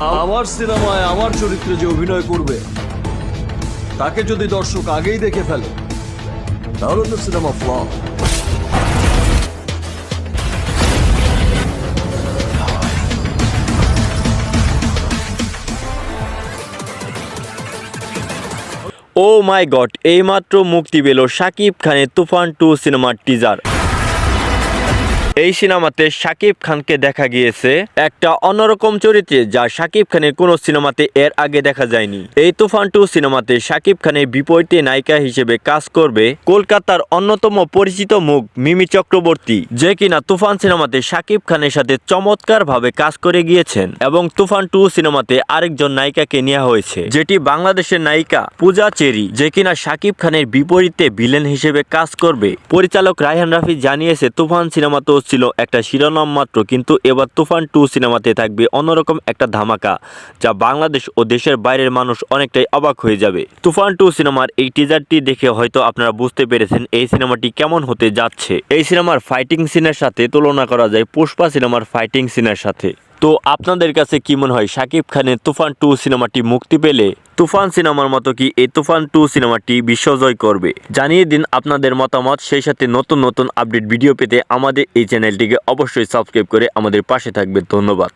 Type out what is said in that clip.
আমার সিনেমায় আমার চরিত্রে যে অভিনয় করবে তাকে যদি দর্শক আগেই দেখে ফেলে তাহলে তো cinema flop. Oh my god এইমাত্র মুক্তি পেল শাকিব খানের তুফান টু সিনেমার টিজার এই সিনেমাতে শাকিব খানকে দেখা গিয়েছে একটা অন্যরকম চরিত্রে যা শাকিব খানের কোনো সিনেমাতে এর আগে দেখা যায়নি। এই তুফান টু সিনেমাতে শাকিব খানের বিপরীতে নায়িকা হিসেবে কাজ করবে কলকাতার অন্যতম পরিচিত মুখ মিমি চক্রবর্তী, যে কিনা তুফান সিনেমাতে শাকিব খানের সাথে চমৎকার ভাবে কাজ করে গিয়েছেন এবং তুফান টু সিনেমাতে আরেকজন নায়িকাকে নেওয়া হয়েছে, যেটি বাংলাদেশের নায়িকা পূজা চেরি, যে কিনা শাকিব খানের বিপরীতে ভিলেন হিসেবে কাজ করবে। পরিচালক রায়হান রাফি জানিয়েছে, তুফান সিনেমাতেও ছিল একটা শিরোনাম মাত্র, কিন্তু এবার তুফান টু সিনেমাতে থাকবে অন্যরকম একটা ধামাকা, যা বাংলাদেশ ও দেশের বাইরের মানুষ অনেকটাই অবাক হয়ে যাবে। তুফান টু সিনেমার এই টিজারটি দেখে হয়তো আপনারা বুঝতে পেরেছেন এই সিনেমাটি কেমন হতে যাচ্ছে। এই সিনেমার ফাইটিং সিনের সাথে তুলনা করা যায় পুষ্পা সিনেমার ফাইটিং সিনের সাথে। তো আপনাদের কাছে কি মনে হয়, শাকিব খানের তুফান টু সিনেমাটি মুক্তি পেলে? তুফান সিনেমার মতো কি এই তুফান টু সিনেমাটি বিশ্বজয় করবে? জানিয়ে দিন আপনাদের মতামত, সেই সাথে নতুন নতুন আপডেট ভিডিও পেতে আমাদের এই চ্যানেলটিকে অবশ্যই সাবস্ক্রাইব করে আমাদের পাশে থাকবে ধন্যবাদ।